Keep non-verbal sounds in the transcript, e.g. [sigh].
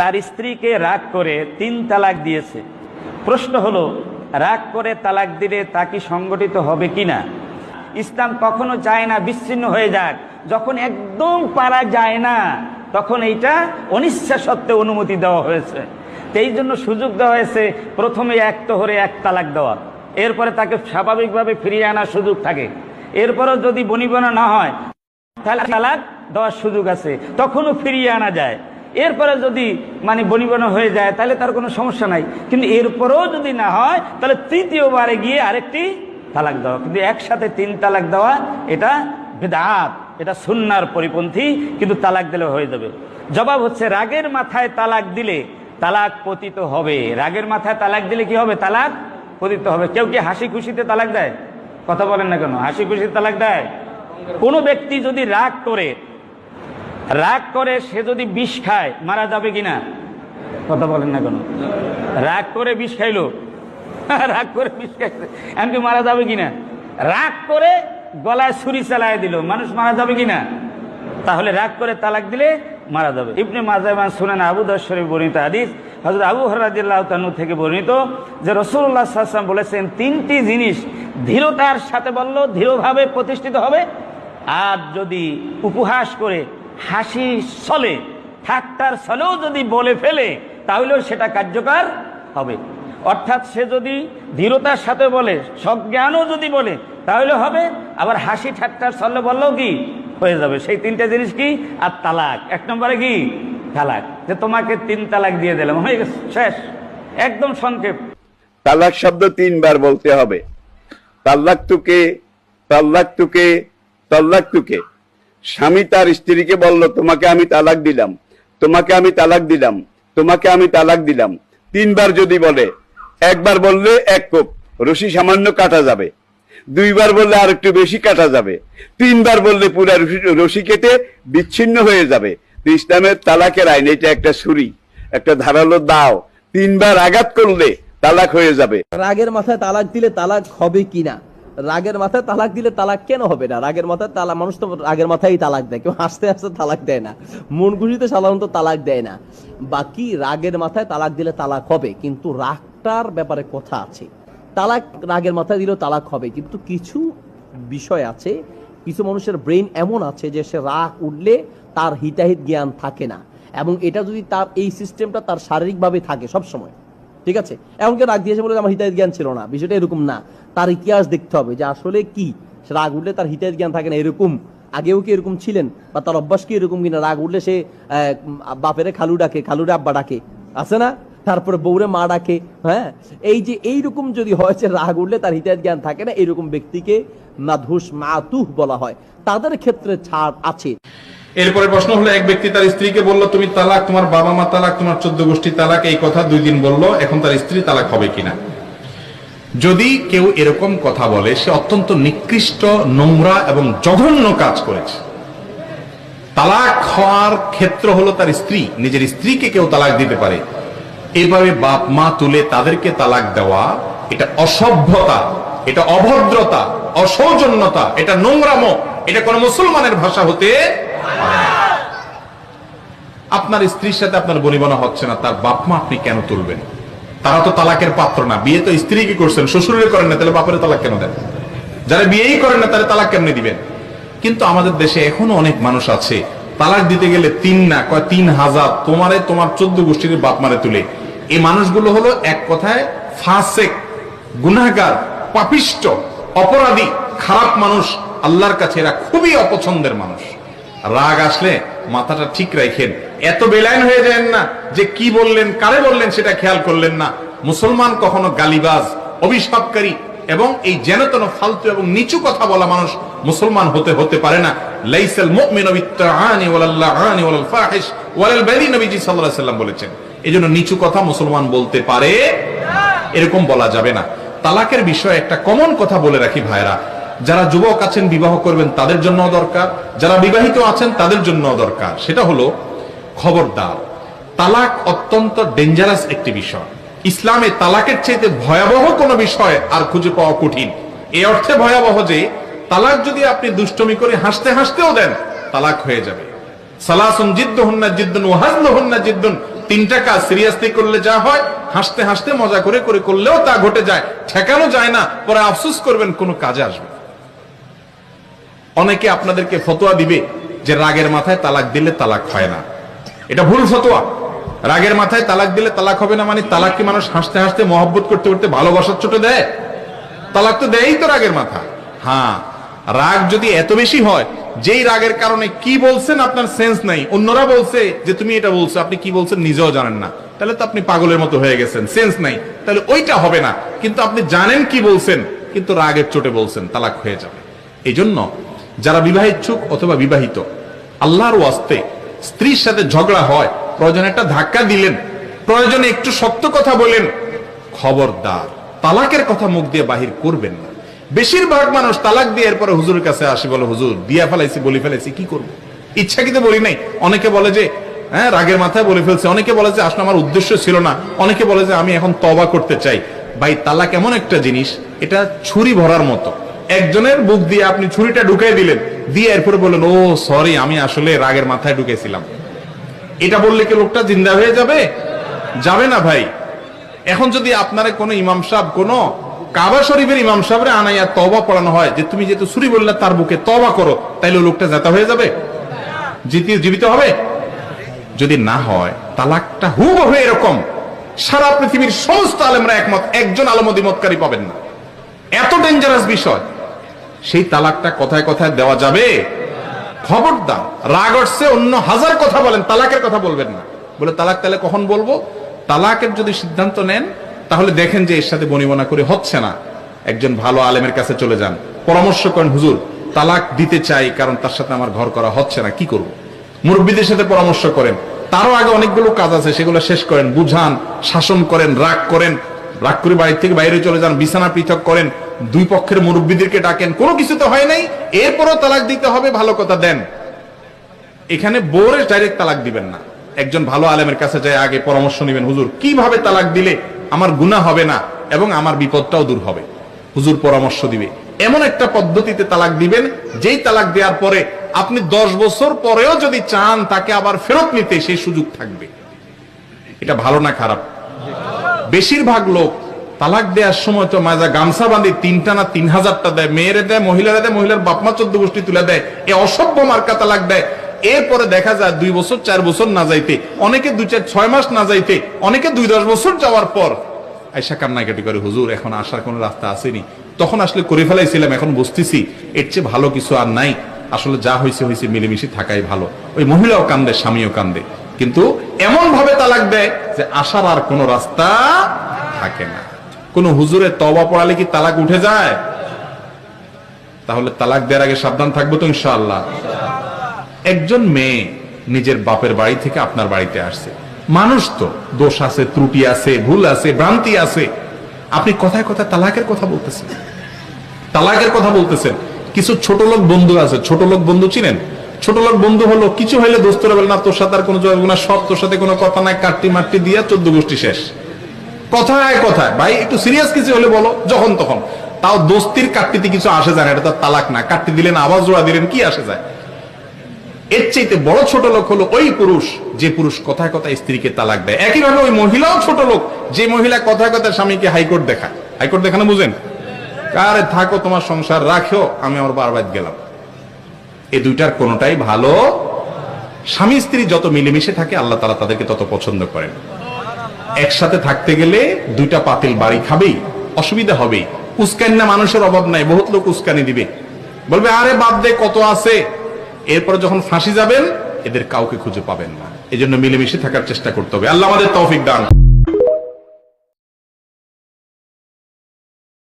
তার স্ত্রীকে রাগ করে তিন তালাক দিয়েছে। প্রশ্ন হলো, রাগ করে তালাক দিলে তা কি সংগঠিত হবে কিনা ইসলাম কখনো চায় না বিচ্ছিন্ন হয়ে যাক। যখন একদম পারা যায় না, তখন এইটা অনিচ্ছা সত্ত্বে অনুমতি দেওয়া হয়েছে। এই জন্য সুযোগ দেওয়া হয়েছে, প্রথমে এক তোহরে এক তালাক দেওয়া। এরপরে তাকে স্বাভাবিকভাবে ফিরিয়ে আনার সুযোগ থাকে। এরপরেও যদি বনিবনা না হয়, তাহলে তালাক দেওয়ার সুযোগ আছে। তখনও ফিরিয়ে আনা যায়। এরপরে যদি মানে বনিবনা হয়ে যায়, তাহলে তার কোনো সমস্যা নাই। কিন্তু এরপরেও যদি না হয়, তাহলে তৃতীয়বারে গিয়ে আরেকটি তালাক দেওয়া। কিন্তু একসাথে তিন তালাক দেওয়া, এটা বেদাত, এটা সুন্নার পরিপন্থী, কিন্তু তালাক দিলে হয়ে যাবে। জবাব হচ্ছে, রাগের মাথায় তালাক দিলে তালাক পতিত হবে। রাগের মাথায় তালাক দিলে কি হবে? তালাক পতিত হবে। কেউ কি হাসি খুশিতে তালাক দেয়? কথা বলেন না কেন? হাসি খুশিতে তালাক দেয়? কোনো ব্যক্তি যদি রাগ করে রাগ করে সে যদি বিষ খায়, মারা যাবে কিনা? কথা বলেন না কেন। রাগ করে বিষ খাইলো। [laughs] রাগ করে বিষ খাইছে এমনকি মারা যাবে কিনা? রাগ করে গলায় ছুরি চালায় দিল। মানুষ মারা যাবে কিনা? তাহলে রাগ করে তালাক দিলে মারা যাবে। ইবনে মাজামান শুনেন আবু দশ্বরী বর্ণিত হাদিস হজরত আবু হরাদিল্লাহ তানু থেকে বর্ণিত যে রসুল্লাহ সাল্লাম বলেছেন, তিনটি জিনিস ধীরতার সাথে বলল, ধীরভাবে প্রতিষ্ঠিত হবে। আর যদি উপহাস করে হাসি চলে। ঠাট্টার ছলেও যদি বলে ফেলে, তাহলেও সেটা কার্যকর হবে। অর্থাৎ সে যদি ধীরতার সাথে বলে, সজ্ঞানও যদি বলে, তাহলে হবে। আবার হাসি ঠাট্টার ছলে বললেও কি হয়ে যাবে? সেই তিনটা জিনিস কি? আর তালাক। এক নম্বরে কি? তালাক। যে তোমাকে তিন তালাক দিয়ে দিলাম। হয়ে গেছে। শেষ। একদম সংক্ষেপ। তালাক শব্দ তিনবার বলতে হবে। তাল্লাক তুকে তাল্লাক তুকে তাল্লাক তুকে স্বামী তার স্ত্রীকে বলল, তোমাকে আমি তালাক দিলাম, তোমাকে আমি তালাক দিলাম, তোমাকে আমি তালাক দিলাম। তিনবার যদি বলে, একবার বললে এক কোপ, রশি সামান্য কাটা যাবে। দুইবার বললে আর একটু বেশি কাটা যাবে। তিনবার বললে পুরা রশি- কেটে বিচ্ছিন্ন হয়ে যাবে। ইসলামের তালাকের আইন, এটা একটা ছুরি, একটা ধারালো দাও। তিনবার আঘাত করলে তালাক হয়ে যাবে। রাগের মাথায় তালাক দিলে তালাক হবে কিনা? রাগের মাথায় তালাক দিলে তালাক কেন হবে না? রাগের মাথায় তালাক মানুষ তো রাগের মাথায় তালাক দেয়, কেউ হাসতে হাসতে তালাক দেয় না। মন খুশিতে সাধারণত তালাক দেয় না। বাকি রাগের মাথায় তালাক দিলে তালাক হবে, কিন্তু রাগটার ব্যাপারে কথা আছে। তালাক রাগের মাথায় দিলেও তালাক হবে, কিন্তু কিছু বিষয় আছে, কিছু মানুষের ব্রেন এমন আছে যে সে রাগ উঠলে তার হিতাহিত জ্ঞান থাকে না। এবং এটা যদি তার এই সিস্টেমটা তার শারীরিকভাবে থাকে সব সময় ঠিক আছে? এমনকি রাগ দিয়েছে বলে আমার হিতাহিত জ্ঞান ছিল না। বিষয়টা এরকম না। তার ইতিহাস দেখতে হবে যে আসলে কি? রাগ উঠলে তার হিতাহিত জ্ঞান থাকে না, এরকম। আগেও কি এরকম ছিলেন? বা তার অভ্যাস কি এরকম কিনা? রাগ উঠলে সে বাপেরে খালু ডাকে, খালুরে আব্বা ডাকে। আছে না? তারপরে বউরে মা ডাকে হ্যাঁ? এই যে এইরকম যদি হয় যে রাগ উঠলে তার হিতাহিত জ্ঞান থাকে না, এরকম ব্যক্তিকে মাধুস মাতুহ বলা হয়। তাদের ক্ষেত্রে ছাড় আছে। এরপরে প্রশ্ন হলো, এক ব্যক্তি তার স্ত্রীকে বলল, তুমি তালাক, তোমার বাবা মা তালাক, তোমার চোদ্দ গোষ্ঠী তালাক এই কথা দুই দিন বলল, এখন তার স্ত্রী তালাক হবে কিনা যদি কেউ এরকম কথা বলে, সে অত্যন্ত নিকৃষ্ট, নোংরা এবং জঘন্য কাজ করেছে তালাক হওয়ার ক্ষেত্র হলো তার স্ত্রী, নিজের স্ত্রীকে কেউ তালাক দিতে পারে এভাবে বাপ মা তুলে তাদেরকে তালাক দেওয়া, এটা অসভ্যতা, এটা অভদ্রতা, অসৌজন্যতা, এটা নোংরামো, এটা কোন মুসলমানের ভাষা হতে। আপনার স্ত্রীর সাথে আপনার বনিবনা হচ্ছে না, তার বাপ মা আপনি কেন তুলবেন? তারা তো তালাকের পাত্র না, বিয়ে তো স্ত্রী কি করছেন? শ্বশুরের করেন না, তাহলে বাপের তালাক কেন দেন? যারা বিয়েই করেন না তাহলে তালাক কেমনি দিবেন? কিন্তু আমাদের দেশে এখনও অনেক মানুষ আছে, তালাক দিতে গেলে তিন না, কয় তিন হাজার, তোমারে তোমার চোদ্দ গোষ্ঠীর বাপ মারে তুলে। এই মানুষগুলো হলো এক কথায় ফাসেক, গুনাহগার, পাপিষ্ট, অপরাধী, খারাপ মানুষ, আল্লাহর কাছে এরা খুবই অপছন্দের মানুষ। রাগ আসলে মাথাটা ঠিক রাখেন এত বেলাইন হয়ে যায় না যে কি বললেন, কারে বললেন সেটা খেয়াল করলেন না। মুসলমান কখনো গালিবাজ, অভিশাপকারী এবং এই যেনতন ফালতু এবং নিচু কথা বলা মানুষ মুসলমান হতে হতে পারে না। লাইসাল বলেছেন। এজন্য নিচু কথা মুসলমান বলতে পারে, এরকম বলা যাবে না। তালাকের বিষয়ে একটা কমন কথা বলে রাখি ভাইরা যারা যুবক আছেন বিবাহ করবেন তাদের জন্য দরকার, যারা বিবাহিত আছেন তাদের জন্য দরকার। সেটা হলো খবরদার। তালাক অত্যন্ত ডেঞ্জারাস একটি বিষয়। ইসলামে তালাকের চাইতে ভয়াবহ কোনো বিষয় আর খুঁজে পাওয়া কঠিন। এই অর্থে ভয়াবহ যে, তালাক যদি আপনি দুষ্টমি করে হাসতে হাসতেও দেন, তালাক হয়ে যাবে। সালাসুন জিদ্দুহুন্না জিদ্দুন ওয়াহাজলুহুন্না জিদ্দুন। তিনটা কাজ সিরিয়াসলি করলে যা হয়, হাসতে হাসতে মজা করে করে করলেও তা ঘটে যায়। ঠেকানো যায় না, পরে আফসোস করবেন, কোনো কাজে আসবে। অনেকে আপনাদেরকে ফতোয়া দিবে যে রাগের মাথায় তালাক দিলে তালাক হয় না। এটা ভুল ফতোয়া। রাগের মাথায় তালাক দিলে তালাক হবে না মানে তালাক কি মানুষ হাসতে হাসতে মহব্বত করতে করতে ভালোবাসার ছোট দেয়? তালাক তো দেয়ই তো রাগের মাথা। হ্যাঁ রাগ যদি এত বেশি হয়, যেই রাগের কারণে কি বলছেন আপনার সেন্স নাই। অন্যরা বলছে যে তুমি এটা বলছো, আপনি কি বলছেন নিজেও জানেন না। তাহলে তো আপনি পাগলের মতো হয়ে গেছেন, সেন্স নাই। তাহলে ওইটা হবে না। কিন্তু আপনি জানেন কি বলছেন, কিন্তু রাগের চোটে বলছেন, তালাক হয়ে যাবে। এই জন্য যারা বিবাহিচ্ছুক অথবা বিবাহিত, আল্লাহর ওয়াস্তে স্ত্রীর সাথে ঝগড়া হয়, প্রয়োজনে একটা ধাক্কা দিলেন, প্রয়োজনে একটু সত্য কথা বলেন, খবরদার, তালাকের কথা মুখ দিয়ে বাহির করবেন না। বেশিরভাগ মানুষ তালাক দিয়ে এরপরে হুজুরের কাছে আসি, বলে, হুজুর, দিয়া ফেলাইছি, বলি ফেলাইছি, কি করব? ইচ্ছাকৃত বলি নাই। অনেকে বলে যে হ্যাঁ রাগের মাথায় বলে ফেলছে। অনেকে বলে যে, আসলে আমার উদ্দেশ্য ছিল না। অনেকে বলে যে, আমি এখন তবা করতে চাই। ভাই, তালাক এমন একটা জিনিস, এটা ছুরি ভরার মতো। একজনের বুক দিয়ে আপনি ছুরিটা ঢুকাই দিলেন, দিয়ে এরপরে বললেন, ও সরি আমি আসলে রাগের মাথায় ঢুকেছিলাম। এটা বললে কি লোকটা জিন্দা হয়ে যাবে? যাবে না ভাই। এখন যদি আপনারা কোনো ইমাম সাহেব, কোনো কাবা শরীফের ইমাম সাহেবের আনাইয়া তবা পড়ানো হয়, যে তুমি যেহেতু ছুরি বললে তার বুকে তবা করো, তাইলে লোকটা জাতা হয়ে যাবে? জীবিত হবে? যদি না হয়, তালাকটা হুবহু এরকম। সারা পৃথিবীর সমস্ত আলেমরা একমত, একজন আলমদিমতকারী পাবেন না। এত ডেঞ্জারাস বিষয়। সেই তালাকটা কথায় কথায় দেওয়া যাবে? খবরদার, রাগ আসছে, অন্য হাজার কথা বলেন, তালাকের কথা বলবেন না। বলে, তালাক তাহলে কখন বলব? তালাকের যদি সিদ্ধান্ত নেন, তাহলে দেখেন যে এর সাথে বনিবনা করে হচ্ছে না। একজন ভালো আলেমের কাছে চলে যান। পরামর্শ করেন, হুজুর, তালাক দিতে চাই, কারণ তার সাথে আমার ঘর করা হচ্ছে না, কি করব? মুরব্বীদের সাথে পরামর্শ করেন। তারও আগে অনেকগুলো কাজ আছে, সেগুলো শেষ করেন, বুঝান, শাসন করেন, রাগ করেন। রাগ করে বাড়ি থেকে বাইরে চলে যান, বিছানা পৃথক করেন দুই পক্ষের মুরব্বীদেরকে ডাকেন। কোনো কিছু তো হয় নাই, এরপরও তালাক দিতে হবে, ভালো কথা দেন। এখানে বোরে ডাইরেক্ট তালাক দিবেন না। একজন ভালো আলেমের কাছে যায়, আগে পরামর্শ নেবেন, হুজুর, কীভাবে তালাক দিলে আমার গুণা হবে না এবং আমার বিপদটাও দূর হবে? হুজুর পরামর্শ দিবে। এমন একটা পদ্ধতিতে তালাক দিবেন, যেই তালাক দেওয়ার পরে আপনি দশ বছর পরেও যদি চান তাকে আবার ফেরত নিতে, সেই সুযোগ থাকবে। এটা ভালো না খারাপ? বেশিরভাগ লোক তালাক দেওয়ার সময় তো মাজা গামছা বাঁধি তিনটা না তিন হাজারটা দেয়, মেয়েরে দেয়, মহিলারা দেয়, মহিলার বাপমা চোদ্দ গোষ্ঠী তুলে দেয়। এ অসভ্য মার্কা তালাক দেয়। এরপরে দেখা যায় দুই বছর, চার বছর না যাইতে, অনেকে দুই চার ছয় মাস না যাইতে, অনেকে দুই দশ বছর যাওয়ার পর আইসা কান্নাকাটি করে, হুজুর, এখন আসার কোনো রাস্তা আসেনি। তখন আসলে করে ফেলাইছিলাম, এখন বুঝতেছি এর চেয়ে ভালো কিছু আর নাই। আসলে যা হয়েছে হয়েছে মিলেমিশে থাকাই ভালো। ওই মহিলাও কান্দে, স্বামীও কান্দে। কিন্তু এমন ভাবে তালাক দেয় যে আসার আর কোনো রাস্তা থাকে না। কোন হুজুরের তবা পড়ালে কি তালাক উঠে যায়? তাহলে তালাক দেওয়ার আগে সাবধান থাকব তো ইনশাআল্লাহ। একজন মেয়ে নিজের বাপের বাড়ি থেকে আপনার বাড়িতে আসছে। মানুষ তো, দোষ আছে, ত্রুটি আছে, ভুল আছে, ভ্রান্তি আছে। আপনি কথায় কথায় তালাকের কথা বলতেছেন। তালাকের কথা বলতেছেন। কিছু ছোট লোক বন্ধু আছে, ছোট লোক বন্ধু চিনেন? ছোট লোক বন্ধু হলো, কিছু হইলে দোস্তরা বলে, না, তোর সাথে আর কোনো যোগাযোগ না, সব তোর সাথে কোনো কথা নাই কাটটি মাটটি দিয়া চোদ্দ গোষ্ঠী শেষ। কথায় কথায়। ভাই, একটু সিরিয়াস কিছু হলে বলো, যখন তখন। তাও দোস্তির কাটটিতে কিছু আসে যায় না, এটা তো তালাক না। কাটটি দিলেন আবার জোড়া দিলেন, কি আসে যায়? এর চাইতে বড় ছোট লোক হলো ওই পুরুষ, যে পুরুষ কথায় কথায় স্ত্রীকে তালাক দেয়। একইভাবে ওই মহিলাও ছোট লোক, যে মহিলা কথায় কথায় স্বামীকে হাইকোর্ট দেখায়। হাইকোর্ট দেখানো বুঝেন? কারে থাকো, তোমার সংসার রাখো আমি আমার বারবার গেলাম। এ দুইটার কোনোটাই ভালো। স্বামী স্ত্রী যত মিলেমিশে থাকে, আল্লাহ তালা তাদেরকে তত পছন্দ করেন। একসাথে থাকতে গেলে দুইটা পাতিল বাড়ি খাবেই, অসুবিধা হবে উস্কানি না মানুষের অভাব নাই, বহুত লোক উস্কানি দিবে। বলবে, আরে বাদ দে, কত আছে? এরপর যখন ফাঁসি যাবেন, এদের কাউকে খুঁজে পাবেন না। এই জন্য মিলেমিশে থাকার চেষ্টা করতে হবে। আল্লাহ আমাদের তৌফিক দান